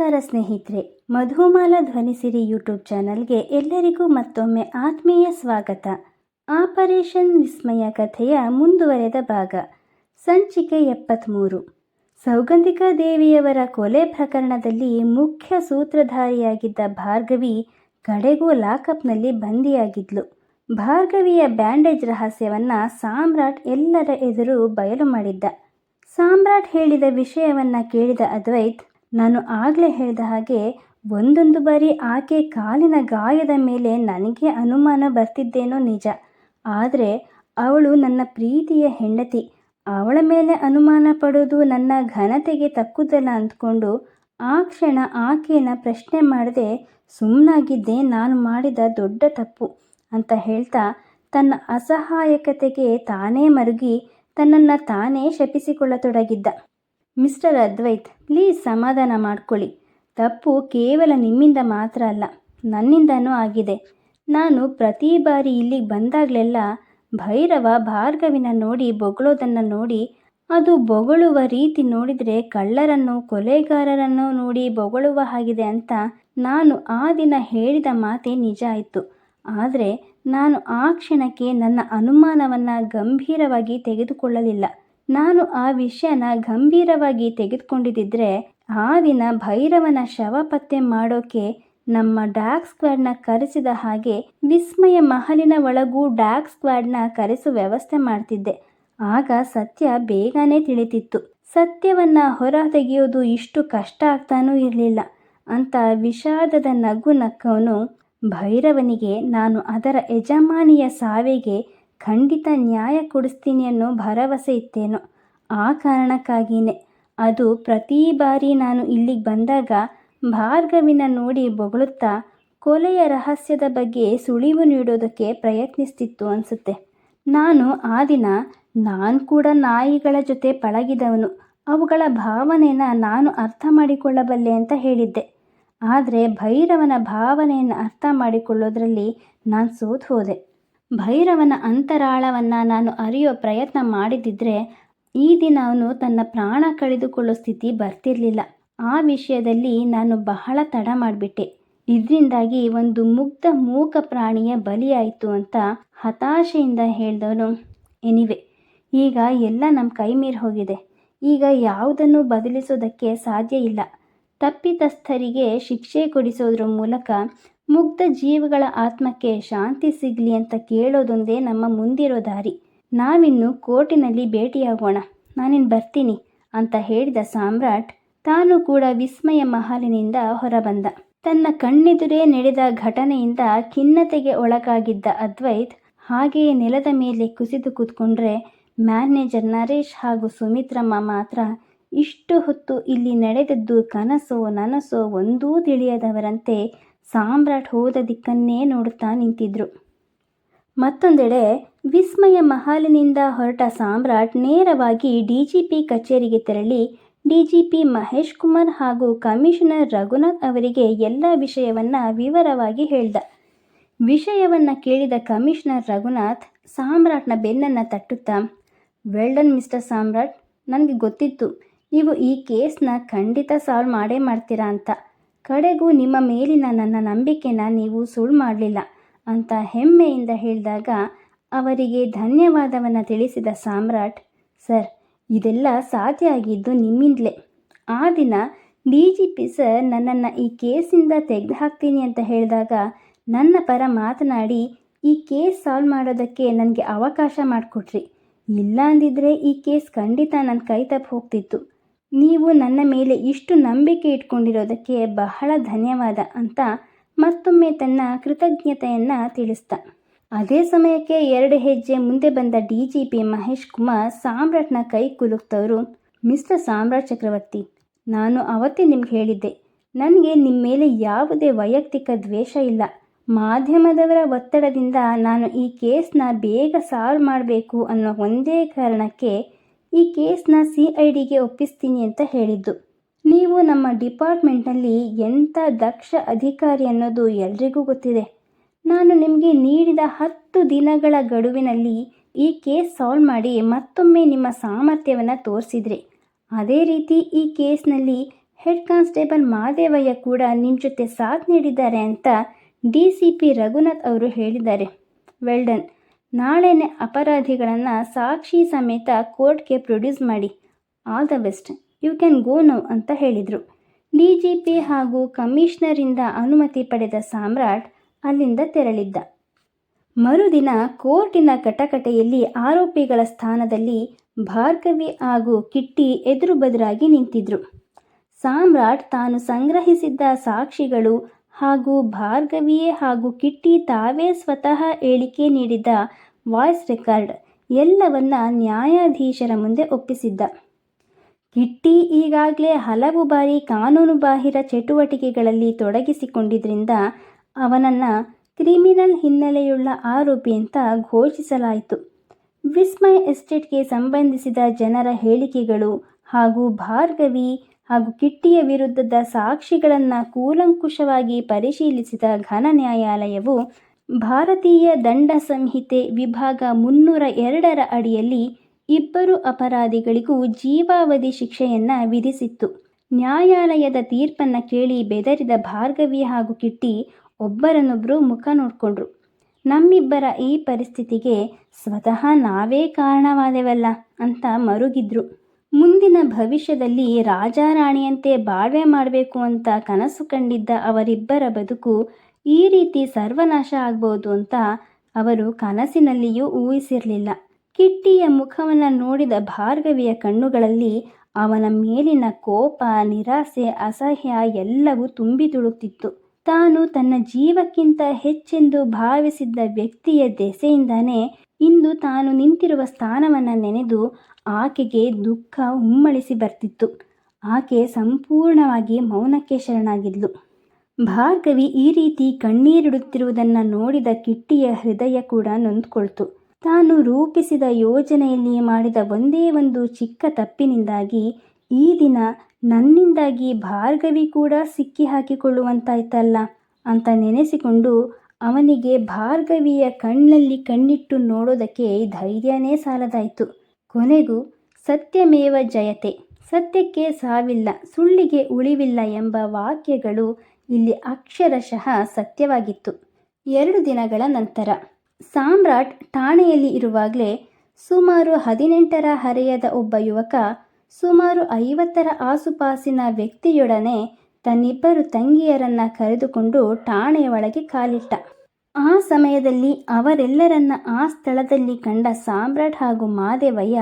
ನಮಸ್ಕಾರ ಸ್ನೇಹಿತರೆ, ಮಧುಮಾಲ ಧ್ವನಿಸಿರಿ ಯೂಟ್ಯೂಬ್ ಚಾನಲ್ಗೆ ಎಲ್ಲರಿಗೂ ಮತ್ತೊಮ್ಮೆ ಆತ್ಮೀಯ ಸ್ವಾಗತ. ಆಪರೇಷನ್ ವಿಸ್ಮಯ ಕಥೆಯ ಮುಂದುವರೆದ ಭಾಗ. ಸಂಚಿಕೆ ಎಪ್ಪತ್ತ್ಮೂರು ಸೌಗಂಧಿಕಾ ದೇವಿಯವರ ಕೊಲೆ ಪ್ರಕರಣದಲ್ಲಿ ಮುಖ್ಯ ಸೂತ್ರಧಾರಿಯಾಗಿದ್ದ ಭಾರ್ಗವಿ ಕಡೆಗೂ ಲಾಕಪ್ನಲ್ಲಿ ಬಂದಿಯಾಗಿದ್ಲು. ಭಾರ್ಗವಿಯ ಬ್ಯಾಂಡೇಜ್ ರಹಸ್ಯವನ್ನು ಸಾಮ್ರಾಟ್ ಎಲ್ಲರ ಎದುರು ಬಯಲು ಮಾಡಿದ್ದ. ಸಾಮ್ರಾಟ್ ಹೇಳಿದ ವಿಷಯವನ್ನು ಕೇಳಿದ ಅದ್ವೈತ್ ನಾನು ಆಗಲೇ ಹೇಳಿದ ಹಾಗೆ ಒಂದೊಂದು ಬಾರಿ ಆಕೆ ಕಾಲಿನ ಗಾಯದ ಮೇಲೆ ನನಗೆ ಅನುಮಾನ ಬರ್ತಿದ್ದೇನೋ ನಿಜ. ಆದರೆ ಅವಳು ನನ್ನ ಪ್ರೀತಿಯ ಹೆಂಡತಿ. ಅವಳ ಮೇಲೆ ಅನುಮಾನ ಪಡೋದು ನನ್ನ ಘನತೆಗೆ ತಕ್ಕುದಲ್ಲ ಅಂದ್ಕೊಂಡು ಆ ಕ್ಷಣ ಆಕೇನ ಪ್ರಶ್ನೆ ಮಾಡದೆ ಸುಮ್ಮನಾಗಿದ್ದೆ ನಾನು ಮಾಡಿದ ದೊಡ್ಡ ತಪ್ಪು ಅಂತ ಹೇಳ್ತಾ ತನ್ನ ಅಸಹಾಯಕತೆಗೆ ತಾನೇ ಮರುಗಿ ತನ್ನನ್ನು ತಾನೇ ಶಪಿಸಿಕೊಳ್ಳತೊಡಗಿದ್ದ. ಮಿಸ್ಟರ್ ಅದ್ವೈತ್, ಪ್ಲೀಸ್ ಸಮಾಧಾನ ಮಾಡ್ಕೊಳ್ಳಿ. ತಪ್ಪು ಕೇವಲ ನಿಮ್ಮಿಂದ ಮಾತ್ರ ಅಲ್ಲ, ನನ್ನಿಂದನೂ ಆಗಿದೆ. ನಾನು ಪ್ರತಿ ಬಾರಿ ಇಲ್ಲಿಗೆ ಬಂದಾಗಲೆಲ್ಲ ಭೈರವ ಭಾರ್ಗವಿನ ನೋಡಿ ಬೊಗಳೋದನ್ನು ನೋಡಿ, ಅದು ಬೊಗಳುವ ರೀತಿ ನೋಡಿದರೆ ಕಳ್ಳರನ್ನು, ಕೊಲೆಗಾರರನ್ನು ನೋಡಿ ಬೊಗಳುವ ಹಾಗಿದೆ ಅಂತ ನಾನು ಆ ದಿನ ಹೇಳಿದ ಮಾತೇ ನಿಜ ಆಯಿತು. ಆದರೆ ನಾನು ಆ ಕ್ಷಣಕ್ಕೆ ನನ್ನ ಅನುಮಾನವನ್ನು ಗಂಭೀರವಾಗಿ ತೆಗೆದುಕೊಳ್ಳಲಿಲ್ಲ. ನಾನು ಆ ವಿಷಯನ ಗಂಭೀರವಾಗಿ ತೆಗೆದುಕೊಂಡಿದ್ದರೆ ಆ ದಿನ ಭೈರವನ ಶವ ಪತ್ತೆ ಮಾಡೋಕೆ ನಮ್ಮ ಡಾಗ್ ಸ್ಕ್ವಾಡ್ನ ಕರೆಸಿದ ಹಾಗೆ ವಿಸ್ಮಯ ಮಹಲಿನ ಒಳಗೂ ಡಾಗ್ ಸ್ಕ್ವಾಡ್ನ ಕರೆಸು ವ್ಯವಸ್ಥೆ ಮಾಡ್ತಿದ್ದೆ. ಆಗ ಸತ್ಯ ಬೇಗನೆ ತಿಳಿತಿತ್ತು. ಸತ್ಯವನ್ನ ಹೊರ ತೆಗೆಯೋದು ಇಷ್ಟು ಕಷ್ಟ ಆಗ್ತಾನೂ ಇರಲಿಲ್ಲ. ಅಂತ ವಿಷಾದದ ನಗು ನಕ್ಕವನು ಭೈರವನಿಗೆ ನಾನು ಅದರ ಯಜಮಾನಿಯ ಸಾವಿಗೆ ಖಂಡಿತ ನ್ಯಾಯ ಕೊಡಿಸ್ತೀನಿ ಅನ್ನೋ ಭರವಸೆ ಇತ್ತೇನೋ. ಆ ಕಾರಣಕ್ಕಾಗಿಯೇ ಅದು ಪ್ರತಿ ಬಾರಿ ನಾನು ಇಲ್ಲಿಗೆ ಬಂದಾಗ ಭಾರ್ಗವಿನ ನೋಡಿ ಬೊಗಳುತ್ತಾ ಕೊಲೆಯ ರಹಸ್ಯದ ಬಗ್ಗೆ ಸುಳಿವು ನೀಡೋದಕ್ಕೆ ಪ್ರಯತ್ನಿಸ್ತಿತ್ತು ಅನಿಸುತ್ತೆ. ನಾನು ಆ ದಿನ ನಾನು ಕೂಡ ನಾಯಿಗಳ ಜೊತೆ ಪಳಗಿದವನು. ಅವುಗಳ ಭಾವನೆನ ನಾನು ಅರ್ಥ ಮಾಡಿಕೊಳ್ಳಬಲ್ಲೆ ಅಂತ ಹೇಳಿದ್ದೆ. ಆದರೆ ಭೈರವನ ಭಾವನೆಯನ್ನು ಅರ್ಥ ಮಾಡಿಕೊಳ್ಳೋದ್ರಲ್ಲಿ ನಾನು ಸೋತು ಹೋದೆ ಭೈರವನ ಅಂತರಾಳವನ್ನು ನಾನು ಅರಿಯೋ ಪ್ರಯತ್ನ ಮಾಡಿದ್ದಿದ್ರೆ ಈ ದಿನ ಅವನು ತನ್ನ ಪ್ರಾಣ ಕಳೆದುಕೊಳ್ಳೋ ಸ್ಥಿತಿ ಬರ್ತಿರಲಿಲ್ಲ. ಆ ವಿಷಯದಲ್ಲಿ ನಾನು ಬಹಳ ತಡ ಮಾಡಿಬಿಟ್ಟೆ. ಇದರಿಂದಾಗಿ ಒಂದು ಮುಗ್ಧ ಮೂಕ ಪ್ರಾಣಿಯ ಬಲಿಯಾಯಿತು ಅಂತ ಹತಾಶೆಯಿಂದ ಹೇಳಿದವನು ಎನಿವೆ. ಈಗ ಎಲ್ಲ ನಮ್ಮ ಕೈ ಮೀರಿ ಹೋಗಿದೆ. ಈಗ ಯಾವುದನ್ನು ಬದಲಿಸೋದಕ್ಕೆ ಸಾಧ್ಯ ಇಲ್ಲ. ತಪ್ಪಿತಸ್ಥರಿಗೆ ಶಿಕ್ಷೆ ಕೊಡಿಸೋದ್ರ ಮೂಲಕ ಮುಗ್ಧ ಜೀವಗಳ ಆತ್ಮಕ್ಕೆ ಶಾಂತಿ ಸಿಗಲಿ ಅಂತ ಕೇಳೋದೊಂದೇ ನಮ್ಮ ಮುಂದಿರೋ ದಾರಿ. ನಾವಿನ್ನು ಕೋರ್ಟಿನಲ್ಲಿ ಭೇಟಿಯಾಗೋಣ. ನಾನಿನ್ ಬರ್ತೀನಿ ಅಂತ ಹೇಳಿದ ಸಾಮ್ರಾಟ್ ತಾನು ಕೂಡ ವಿಸ್ಮಯ ಮಹಲಿನಿಂದ ಹೊರಬಂದ. ತನ್ನ ಕಣ್ಣೆದುರೇ ನಡೆದ ಘಟನೆಯಿಂದ ಖಿನ್ನತೆಗೆ ಒಳಗಾಗಿದ್ದ ಅದ್ವೈತ್ ಹಾಗೆಯೇ ನೆಲದ ಮೇಲೆ ಕುಸಿದು ಕೂತ್ಕೊಂಡ್ರೆ ಮ್ಯಾನೇಜರ್ ನರೇಶ್ ಹಾಗೂ ಸುಮಿತ್ರಮ್ಮ ಮಾತ್ರ ಇಷ್ಟು ಹೊತ್ತು ಇಲ್ಲಿ ನಡೆದದ್ದು ಕನಸೋ ನನಸೋ ಒಂದೂ ತಿಳಿಯದವರಂತೆ ಸಾಮ್ರಾಟ್ ಹೋದ ದಿಕ್ಕನ್ನೇ ನೋಡುತ್ತಾ ನಿಂತಿದ್ರು. ಮತ್ತೊಂದೆಡೆ ವಿಸ್ಮಯ ಮಹಾಲಿನಿಂದ ಹೊರಟ ಸಾಮ್ರಾಟ್ ನೇರವಾಗಿ ಡಿಜಿಪಿ ಕಚೇರಿಗೆ ತೆರಳಿ ಡಿಜಿಪಿ ಮಹೇಶ್ ಕುಮಾರ್ ಹಾಗೂ ಕಮಿಷನರ್ ರಘುನಾಥ್ ಅವರಿಗೆ ಎಲ್ಲ ವಿಷಯವನ್ನ ವಿವರವಾಗಿ ಹೇಳ್ದ. ವಿಷಯವನ್ನ ಕೇಳಿದ ಕಮಿಷನರ್ ರಘುನಾಥ್ ಸಾಮ್ರಾಟ್ನ ಬೆನ್ನನ್ನು ತಟ್ಟುತ್ತಾ ವೆಲ್ಡನ್ ಮಿಸ್ಟರ್ ಸಾಮ್ರಾಟ್. ನನಗೆ ಗೊತ್ತಿತ್ತು. ನೀವು ಈ ಕೇಸ್ನ ಖಂಡಿತ ಸಾಲ್ವ್ ಮಾಡೇ ಮಾಡ್ತೀರಾ ಅಂತ. ಕಡೆಗೂ ನಿಮ್ಮ ಮೇಲಿನ ನನ್ನ ನಂಬಿಕೆನ ನೀವು ಸುಳ್ಳು ಮಾಡಲಿಲ್ಲ ಅಂತ ಹೆಮ್ಮೆಯಿಂದ ಹೇಳಿದಾಗ ಅವರಿಗೆ ಧನ್ಯವಾದವನ್ನು ತಿಳಿಸಿದ ಸಾಮ್ರಾಟ್, ಸರ್, ಇದೆಲ್ಲ ಸಾಧ್ಯ ಆಗಿದ್ದು ನಿಮ್ಮಿಂದಲೇ. ಆ ದಿನ ಡಿ ಜಿ ಪಿ ಸರ್ ನನ್ನನ್ನು ಈ ಕೇಸಿಂದ ತೆಗೆದು ಹಾಕ್ತೀನಿ ಅಂತ ಹೇಳಿದಾಗ ನನ್ನ ಪರ ಮಾತನಾಡಿ ಈ ಕೇಸ್ ಸಾಲ್ವ್ ಮಾಡೋದಕ್ಕೆ ನನಗೆ ಅವಕಾಶ ಮಾಡಿಕೊಟ್ರಿ. ಇಲ್ಲ ಅಂದಿದ್ರೆ ಈ ಕೇಸ್ ಖಂಡಿತ ನನ್ನ ಕೈ ತಪ್ಪು ಹೋಗ್ತಿತ್ತು. ನೀವು ನನ್ನ ಮೇಲೆ ಇಷ್ಟು ನಂಬಿಕೆ ಇಟ್ಕೊಂಡಿರೋದಕ್ಕೆ ಬಹಳ ಧನ್ಯವಾದ ಅಂತ ಮತ್ತೊಮ್ಮೆ ತನ್ನ ಕೃತಜ್ಞತೆಯನ್ನು ತಿಳಿಸ್ತ. ಅದೇ ಸಮಯಕ್ಕೆ ಎರಡು ಹೆಜ್ಜೆ ಮುಂದೆ ಬಂದ D G P Mahesh Kumar ಸಾಮ್ರಾಟ್ನ ಕೈ ಕುಲುಕ್ತವರು, ಮಿಸ್ಟರ್ ಸಾಮ್ರಾಟ್ ಚಕ್ರವರ್ತಿ. ನಾನು ಅವತ್ತೇ ನಿಮ್ಗೆ ಹೇಳಿದ್ದೆ, ನನಗೆ ನಿಮ್ಮ ಮೇಲೆ ಯಾವುದೇ ವೈಯಕ್ತಿಕ ದ್ವೇಷ ಇಲ್ಲ. ಮಾಧ್ಯಮದವರ ಒತ್ತಡದಿಂದ ನಾನು ಈ ಕೇಸ್ನ ಬೇಗ ಸಾಲ್ವ್ ಮಾಡಬೇಕು ಅನ್ನೋ ಒಂದೇ ಕಾರಣಕ್ಕೆ ಈ ಕೇಸ್ನ ಸಿ ಐ ಡಿಗೆ ಒಪ್ಪಿಸ್ತೀನಿ ಅಂತ ಹೇಳಿದ್ದು. ನೀವು ನಮ್ಮ ಡಿಪಾರ್ಟ್ಮೆಂಟ್ನಲ್ಲಿ ಎಂಥ ದಕ್ಷ ಅಧಿಕಾರಿ ಅನ್ನೋದು ಎಲ್ರಿಗೂ ಗೊತ್ತಿದೆ. ನಾನು ನಿಮಗೆ ನೀಡಿದ ಹತ್ತು ದಿನಗಳ ಗಡುವಿನಲ್ಲಿ ಈ ಕೇಸ್ ಸಾಲ್ವ್ ಮಾಡಿ ಮತ್ತೊಮ್ಮೆ ನಿಮ್ಮ ಸಾಮರ್ಥ್ಯವನ್ನು ತೋರಿಸಿದ್ರಿ. ಅದೇ ರೀತಿ ಈ ಕೇಸ್ನಲ್ಲಿ ಹೆಡ್ ಕಾನ್ಸ್ಟೇಬಲ್ ಮಾದೇವಯ್ಯ ಕೂಡ ನಿಮ್ಮ ಜೊತೆ ಸಾಥ್ ನೀಡಿದ್ದಾರೆ ಅಂತ ಡಿ ಸಿ ಪಿ ರಘುನಾಥ್ ಅವರು ಹೇಳಿದ್ದಾರೆ. ವೆಲ್ಡನ್ ನಾಳೆನೇ ಅಪರಾಧಿಗಳನ್ನು ಸಾಕ್ಷಿ ಸಮೇತ ಕೋರ್ಟ್ಗೆ ಪ್ರೊಡ್ಯೂಸ್ ಮಾಡಿ. All the best. You can go now ಅಂತ ಹೇಳಿದರು. ಡಿ ಜಿ ಪಿ ಹಾಗೂ ಕಮಿಷನರಿಂದ ಅನುಮತಿ ಪಡೆದ ಸಾಮ್ರಾಟ್ ಅಲ್ಲಿಂದ ತೆರಳಿದ್ದ. ಮರುದಿನ ಕೋರ್ಟಿನ ಕಟಕಟೆಯಲ್ಲಿ ಆರೋಪಿಗಳ ಸ್ಥಾನದಲ್ಲಿ ಭಾರ್ಗವಿ ಹಾಗೂ ಕಿಟ್ಟಿ ಎದುರು ಬದುರಾಗಿ ನಿಂತಿದ್ರು. ಸಾಮ್ರಾಟ್ ತಾನು ಸಂಗ್ರಹಿಸಿದ್ದ ಸಾಕ್ಷಿಗಳು ಹಾಗೂ ಭಾರ್ಗವಿಯೇ ಹಾಗೂ ಕಿಟ್ಟಿ ತಾವೇ ಸ್ವತಃ ಹೇಳಿಕೆ ನೀಡಿದ್ದ ವಾಯ್ಸ್ ರೆಕಾರ್ಡ್ ಎಲ್ಲವನ್ನ ನ್ಯಾಯಾಧೀಶರ ಮುಂದೆ ಒಪ್ಪಿಸಿದ್ದ. ಕಿಟ್ಟಿ ಈಗಾಗಲೇ ಹಲವು ಬಾರಿ ಕಾನೂನುಬಾಹಿರ ಚಟುವಟಿಕೆಗಳಲ್ಲಿ ತೊಡಗಿಸಿಕೊಂಡಿದ್ದರಿಂದ ಅವನನ್ನು ಕ್ರಿಮಿನಲ್ ಹಿನ್ನೆಲೆಯುಳ್ಳ ಆರೋಪಿ ಅಂತ ಘೋಷಿಸಲಾಯಿತು. ವಿಸ್ಮಯ ಎಸ್ಟೇಟ್ಗೆ ಸಂಬಂಧಿಸಿದ ಜನರ ಹೇಳಿಕೆಗಳು ಹಾಗೂ ಭಾರ್ಗವಿ ಹಾಗೂ ಕಿಟ್ಟಿಯ ವಿರುದ್ಧದ ಸಾಕ್ಷಿಗಳನ್ನು ಕೂಲಂಕುಷವಾಗಿ ಪರಿಶೀಲಿಸಿದ ಘನ ನ್ಯಾಯಾಲಯವು ಭಾರತೀಯ ದಂಡ ಸಂಹಿತೆ ವಿಭಾಗ ಮುನ್ನೂರ ಎರಡರ ಅಡಿಯಲ್ಲಿ ಇಬ್ಬರು ಅಪರಾಧಿಗಳಿಗೂ ಜೀವಾವಧಿ ಶಿಕ್ಷೆಯನ್ನು ವಿಧಿಸಿತ್ತು. ನ್ಯಾಯಾಲಯದ ತೀರ್ಪನ್ನು ಕೇಳಿ ಬೆದರಿದ ಭಾರ್ಗವಿ ಹಾಗೂ ಕಿಟ್ಟಿ ಒಬ್ಬರನ್ನೊಬ್ಬರು ಮುಖ ನೋಡಿಕೊಂಡ್ರು. ನಮ್ಮಿಬ್ಬರ ಈ ಪರಿಸ್ಥಿತಿಗೆ ಸ್ವತಃ ನಾವೇ ಕಾರಣವಾದೆವಲ್ಲ ಅಂತ ಮರುಗಿದ್ರು. ಮುಂದಿನ ಭವಿಷ್ಯದಲ್ಲಿ ರಾಜಾರಾಣಿಯಂತೆ ಬಾಳ್ವೆ ಮಾಡಬೇಕು ಅಂತ ಕನಸು ಕಂಡಿದ್ದ ಅವರಿಬ್ಬರ ಬದುಕು ಈ ರೀತಿ ಸರ್ವನಾಶ ಆಗ್ಬೋದು ಅಂತ ಅವರು ಕನಸಿನಲ್ಲಿಯೂ ಊಹಿಸಿರಲಿಲ್ಲ. ಕಿಟ್ಟಿಯ ಮುಖವನ್ನು ನೋಡಿದ ಭಾರ್ಗವಿಯ ಕಣ್ಣುಗಳಲ್ಲಿ ಅವನ ಮೇಲಿನ ಕೋಪ, ನಿರಾಸೆ, ಅಸಹ್ಯ ಎಲ್ಲವೂ ತುಂಬಿ ತುಳುಕ್ತಿತ್ತು. ತಾನು ತನ್ನ ಜೀವಕ್ಕಿಂತ ಹೆಚ್ಚೆಂದು ಭಾವಿಸಿದ್ದ ವ್ಯಕ್ತಿಯ ದೆಸೆಯಿಂದಾನೇ ಇಂದು ತಾನು ನಿಂತಿರುವ ಸ್ಥಾನವನ್ನು ನೆನೆದು ಆಕೆಗೆ ದುಃಖ ಉಮ್ಮಳಿಸಿ ಬರ್ತಿತ್ತು. ಆಕೆ ಸಂಪೂರ್ಣವಾಗಿ ಮೌನಕ್ಕೆ ಶರಣಾಗಿದ್ಲು. ಭಾರ್ಗವಿ ಈ ರೀತಿ ಕಣ್ಣೀರಿಡುತ್ತಿರುವುದನ್ನು ನೋಡಿದ ಕಿಟ್ಟಿಯ ಹೃದಯ ಕೂಡ ನೊಂದ್ಕೊಳ್ತು. ತಾನು ರೂಪಿಸಿದ ಯೋಜನೆಯಲ್ಲಿ ಮಾಡಿದ ಒಂದೇ ಒಂದು ಚಿಕ್ಕ ತಪ್ಪಿನಿಂದಾಗಿ ಈ ದಿನ ನನ್ನಿಂದಾಗಿ ಭಾರ್ಗವಿ ಕೂಡ ಸಿಕ್ಕಿ ಹಾಕಿಕೊಳ್ಳುವಂತಾಯ್ತಲ್ಲ ಅಂತ ನೆನೆಸಿಕೊಂಡು ಅವನಿಗೆ ಭಾರ್ಗವಿಯ ಕಣ್ಣಲ್ಲಿ ಕಣ್ಣಿಟ್ಟು ನೋಡೋದಕ್ಕೆ ಧೈರ್ಯನೇ ಸಾಲದಾಯಿತು. ಕೊನೆಗೂ, ಸತ್ಯಮೇವ ಜಯತೆ. ಸತ್ಯಕ್ಕೆ ಸಾವಿಲ್ಲ, ಸುಳ್ಳಿಗೆ ಉಳಿವಿಲ್ಲ ಎಂಬ ವಾಕ್ಯಗಳು ಇಲ್ಲಿ ಅಕ್ಷರಶಃ ಸತ್ಯವಾಗಿತ್ತು. ಎರಡು ದಿನಗಳ ನಂತರ, ಸಾಮ್ರಾಟ್ ಠಾಣೆಯಲ್ಲಿ ಇರುವಾಗಲೇ ಸುಮಾರು ಹದಿನೆಂಟರ ಹರೆಯದ ಒಬ್ಬ ಯುವಕ, ಸುಮಾರು ಐವತ್ತರ ಆಸುಪಾಸಿನ ವ್ಯಕ್ತಿಯೊಡನೆ ತನ್ನಿಬ್ಬರು ತಂಗಿಯರನ್ನ ಕರೆದುಕೊಂಡು ಠಾಣೆಯ ಒಳಗೆ ಕಾಲಿಟ್ಟ. ಆ ಸಮಯದಲ್ಲಿ ಅವರೆಲ್ಲರನ್ನ ಆ ಸ್ಥಳದಲ್ಲಿ ಕಂಡ ಸಾಮ್ರಾಟ್ ಹಾಗೂ ಮಾದೇವಯ್ಯ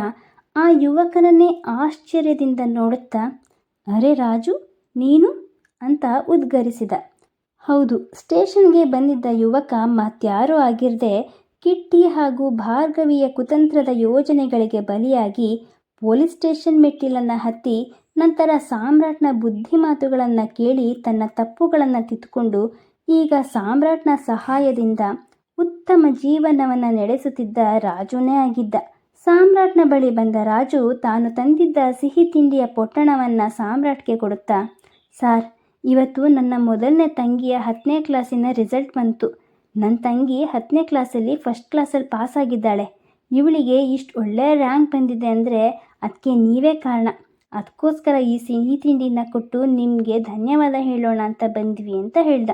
ಆ ಯುವಕನನ್ನೇ ಆಶ್ಚರ್ಯದಿಂದ ನೋಡುತ್ತಾ, ಅರೆ ರಾಜು, ನೀನು? ಅಂತ ಉದ್ಗರಿಸಿದ. ಹೌದು, ಸ್ಟೇಷನ್ಗೆ ಬಂದಿದ್ದ ಯುವಕ ಮತ್ಯಾರೂ ಆಗಿರದೆ, ಕಿಟ್ಟಿ ಹಾಗೂ ಭಾರ್ಗವಿಯ ಕುತಂತ್ರದ ಯೋಜನೆಗಳಿಗೆ ಬಲಿಯಾಗಿ ಪೊಲೀಸ್ ಸ್ಟೇಷನ್ ಮೆಟ್ಟಿಲನ್ನು ಹತ್ತಿ ನಂತರ ಸಾಮ್ರಾಟ್ನ ಬುದ್ಧಿಮಾತುಗಳನ್ನು ಕೇಳಿ ತನ್ನ ತಪ್ಪುಗಳನ್ನು ತಿದ್ದುಕೊಂಡು ಈಗ ಸಾಮ್ರಾಟ್ನ ಸಹಾಯದಿಂದ ಉತ್ತಮ ಜೀವನವನ್ನು ನಡೆಸುತ್ತಿದ್ದ ರಾಜುನೇ ಆಗಿದ್ದ. ಸಾಮ್ರಾಟ್ನ ಬಳಿ ಬಂದ ರಾಜು ತಾನು ತಂದಿದ್ದ ಸಿಹಿ ತಿಂಡಿಯ ಪೊಟ್ಟಣವನ್ನು ಸಾಮ್ರಾಟ್ಗೆ ಕೊಡುತ್ತಾ, ಸಾರ್, ಇವತ್ತು ನನ್ನ ಮೊದಲನೇ ತಂಗಿಯ ಹತ್ತನೇ ಕ್ಲಾಸಿನ ರಿಸಲ್ಟ್ ಬಂತು. ನನ್ನ ತಂಗಿ ಹತ್ತನೇ ಕ್ಲಾಸಲ್ಲಿ ಫಸ್ಟ್ ಕ್ಲಾಸಲ್ಲಿ ಪಾಸ್ ಆಗಿದ್ದಾಳೆ ಇವಳಿಗೆ ಇಷ್ಟು ಒಳ್ಳೆಯ ರ್ಯಾಂಕ್ ಬಂದಿದೆ ಅಂದರೆ ಅದಕ್ಕೆ ನೀವೇ ಕಾರಣ. ಅದಕ್ಕೋಸ್ಕರ ಈ ಸಿಹಿ ತಿಂಡಿನ ಕೊಟ್ಟು ನಿಮಗೆ ಧನ್ಯವಾದ ಹೇಳೋಣ ಅಂತ ಬಂದ್ವಿ ಅಂತ ಹೇಳ್ದ.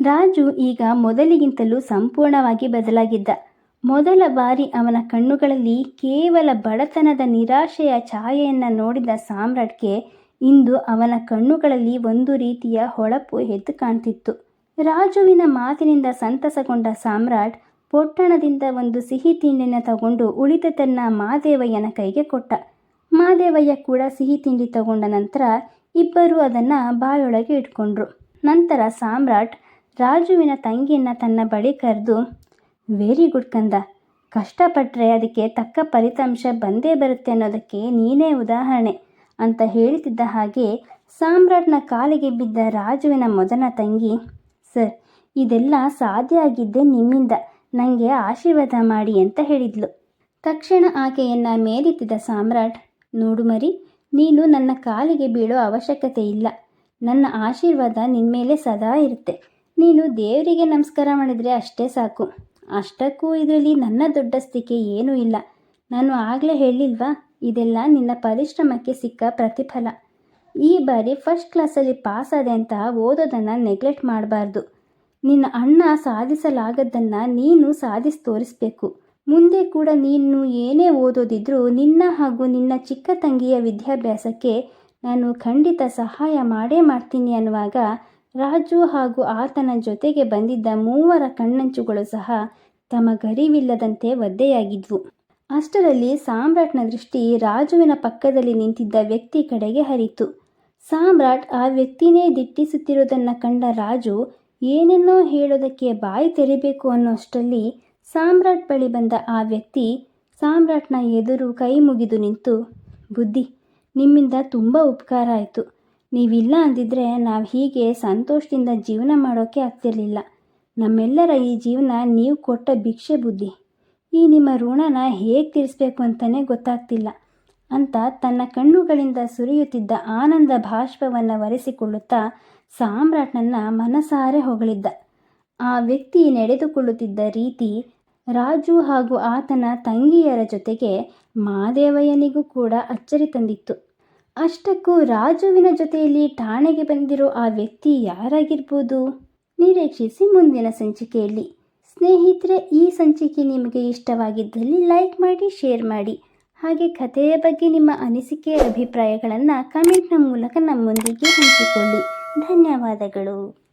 ರಾಜು ಈಗ ಮೊದಲಿಗಿಂತಲೂ ಸಂಪೂರ್ಣವಾಗಿ ಬದಲಾಗಿದ್ದ. ಮೊದಲ ಬಾರಿ ಅವನ ಕಣ್ಣುಗಳಲ್ಲಿ ಕೇವಲ ಬಡತನದ ನಿರಾಶೆಯ ಛಾಯೆಯನ್ನು ನೋಡಿದ ಸಾಮ್ರಾಟ್ಗೆ ಇಂದು ಅವನ ಕಣ್ಣುಗಳಲ್ಲಿ ಒಂದು ರೀತಿಯ ಹೊಳಪು ಎದ್ದು ಕಾಣ್ತಿತ್ತು. ರಾಜುವಿನ ಮಾತಿನಿಂದ ಸಂತಸಗೊಂಡ ಸಾಮ್ರಾಟ್ ಪೊಟ್ಟಣದಿಂದ ಒಂದು ಸಿಹಿ ತಿಂಡಿನ ತಗೊಂಡು ಉಳಿದದನ್ನ ಮಾದೇವಯ್ಯನ ಕೈಗೆ ಕೊಟ್ಟ. ಮಾದೇವಯ್ಯ ಕೂಡ ಸಿಹಿ ತಿಂಡಿ ತಗೊಂಡ ನಂತರ ಇಬ್ಬರು ಅದನ್ನು ಬಾಯೊಳಗೆ ಇಟ್ಕೊಂಡ್ರು. ನಂತರ ಸಾಮ್ರಾಟ್ ರಾಜುವಿನ ತಂಗಿಯನ್ನು ತನ್ನ ಬಳಿ ಕರೆದು ವೆರಿ ಗುಡ್ ಕಂದ. ಕಷ್ಟಪಟ್ಟರೆ ಅದಕ್ಕೆ ತಕ್ಕ ಫಲಿತಾಂಶ ಬಂದೇ ಬರುತ್ತೆ ಅನ್ನೋದಕ್ಕೆ ನೀನೇ ಉದಾಹರಣೆ ಅಂತ ಹೇಳ್ತಿದ್ದ ಹಾಗೆ ಸಾಮ್ರಾಟ್ನ ಕಾಲಿಗೆ ಬಿದ್ದ ರಾಜುವಿನ ಮೊದಲ ತಂಗಿ ಸರ್ ಇದೆಲ್ಲ ಸಾಧ್ಯ ಆಗಿದ್ದೆ ನಿಮ್ಮಿಂದ. ನನಗೆ ಆಶೀರ್ವಾದ ಮಾಡಿ ಅಂತ ಹೇಳಿದ್ಲು. ತಕ್ಷಣ ಆಕೆಯನ್ನು ಮೇಲೆತ್ತಿದ್ದ ಸಾಮ್ರಾಟ್ ನೋಡು ಮರಿ, ನೀನು ನನ್ನ ಕಾಲಿಗೆ ಬೀಳೋ ಅವಶ್ಯಕತೆ ಇಲ್ಲ. ನನ್ನ ಆಶೀರ್ವಾದ ನಿನ್ನ ಮೇಲೆ ಸದಾ ಇರುತ್ತೆ. ನೀನು ದೇವರಿಗೆ ನಮಸ್ಕಾರ ಮಾಡಿದರೆ ಅಷ್ಟೇ ಸಾಕು. ಅಷ್ಟಕ್ಕೂ ಇದರಲ್ಲಿ ನನ್ನ ದೊಡ್ಡಸ್ತಿಕೆ ಏನೂ ಇಲ್ಲ. ನಾನು ಆಗಲೇ ಹೇಳಿಲ್ವಾ, ಇದೆಲ್ಲ ನಿನ್ನ ಪರಿಶ್ರಮಕ್ಕೆ ಸಿಕ್ಕ ಪ್ರತಿಫಲ. ಈ ಬಾರಿ ಫಸ್ಟ್ ಕ್ಲಾಸಲ್ಲಿ ಪಾಸ್ ಆದೆ ಅಂತ ಓದೋದನ್ನು ನೆಗ್ಲೆಕ್ಟ್ ಮಾಡಬಾರ್ದು. ನಿನ್ನ ಅಣ್ಣ ಸಾಧಿಸಲಾಗದ್ದನ್ನು ನೀನು ಸಾಧಿಸಿ ತೋರಿಸ್ಬೇಕು. ಮುಂದೆ ಕೂಡ ನೀನು ಏನೇ ಓದೋದಿದ್ರೂ ನಿನ್ನ ಹಾಗೂ ನಿನ್ನ ಚಿಕ್ಕ ತಂಗಿಯ ವಿದ್ಯಾಭ್ಯಾಸಕ್ಕೆ ನಾನು ಖಂಡಿತ ಸಹಾಯ ಮಾಡೇ ಮಾಡ್ತೀನಿ ಅನ್ನುವಾಗ ರಾಜು ಹಾಗೂ ಆತನ ಜೊತೆಗೆ ಬಂದಿದ್ದ ಮೂವರ ಕಣ್ಣಂಚುಗಳು ಸಹ ತಮ್ಮ ತಮಗರಿವಿಲ್ಲದಂತೆ ಒದ್ದೆಯಾಗಿದ್ವು. ಅಷ್ಟರಲ್ಲಿ ಸಾಮ್ರಾಟ್ನ ದೃಷ್ಟಿ ರಾಜುವಿನ ಪಕ್ಕದಲ್ಲಿ ನಿಂತಿದ್ದ ವ್ಯಕ್ತಿ ಕಡೆಗೆ ಹರಿತು. ಸಾಮ್ರಾಟ್ ಆ ವ್ಯಕ್ತಿನೇ ದಿಟ್ಟಿಸುತ್ತಿರುವುದನ್ನು ಕಂಡ ರಾಜು, ಏನೇನೋ ಹೇಳೋದಕ್ಕೆ ಬಾಯಿ ತೆರಿಬೇಕು ಅನ್ನೋಷ್ಟರಲ್ಲಿ ಸಾಮ್ರಾಟ್ ಬಳಿ ಬಂದ ಆ ವ್ಯಕ್ತಿ ಸಾಮ್ರಾಟ್ನ ಎದುರು ಕೈ ಮುಗಿದು ನಿಂತು, ಬುದ್ಧಿ, ನಿಮ್ಮಿಂದ ತುಂಬ ಉಪಕಾರ ಆಯಿತು. ನೀವಿಲ್ಲ ಅಂದಿದ್ರೆ ನಾವು ಹೀಗೆ ಸಂತೋಷದಿಂದ ಜೀವನ ಮಾಡೋಕ್ಕೆ ಆಗ್ತಿರಲಿಲ್ಲ. ನಮ್ಮೆಲ್ಲರ ಈ ಜೀವನ ನೀವು ಕೊಟ್ಟ ಭಿಕ್ಷೆ ಬುದ್ಧಿ. ಈ ನಿಮ್ಮ ಋಣನ ಹೇಗೆ ತೀರಿಸ್ಬೇಕು ಅಂತಲೇ ಗೊತ್ತಾಗ್ತಿಲ್ಲ ಅಂತ ತನ್ನ ಕಣ್ಣುಗಳಿಂದ ಸುರಿಯುತ್ತಿದ್ದ ಆನಂದ ಭಾಷ್ಪವನ್ನು ಒರೆಸಿಕೊಳ್ಳುತ್ತಾ ಸಾಮ್ರಾಟ್ನನ್ನು ಮನಸಾರೆ ಹೊಗಳಿದ್ದ. ಆ ವ್ಯಕ್ತಿ ನಡೆದುಕೊಳ್ಳುತ್ತಿದ್ದ ರೀತಿ ರಾಜು ಹಾಗೂ ಆತನ ತಂಗಿಯರ ಜೊತೆಗೆ ಮಾದೇವಯ್ಯನಿಗೂ ಕೂಡ ಅಚ್ಚರಿ ತಂದಿತ್ತು. ಅಷ್ಟಕ್ಕೂ ರಾಜುವಿನ ಜೊತೆಯಲ್ಲಿ ಠಾಣೆಗೆ ಬಂದಿರೋ ಆ ವ್ಯಕ್ತಿ ಯಾರಾಗಿರ್ಬೋದು? ನಿರೀಕ್ಷಿಸಿ ಮುಂದಿನ ಸಂಚಿಕೆಯಲ್ಲಿ. ಸ್ನೇಹಿತರೆ, ಈ ಸಂಚಿಕೆ ನಿಮಗೆ ಇಷ್ಟವಾಗಿದ್ದಲ್ಲಿ ಲೈಕ್ ಮಾಡಿ, ಶೇರ್ ಮಾಡಿ. ಹಾಗೆ ಕಥೆಯ ಬಗ್ಗೆ ನಿಮ್ಮ ಅನಿಸಿಕೆ, ಅಭಿಪ್ರಾಯಗಳನ್ನು ಕಮೆಂಟ್ನ ಮೂಲಕ ನಮ್ಮೊಂದಿಗೆ ಹಂಚಿಕೊಳ್ಳಿ. ಧನ್ಯವಾದಗಳು.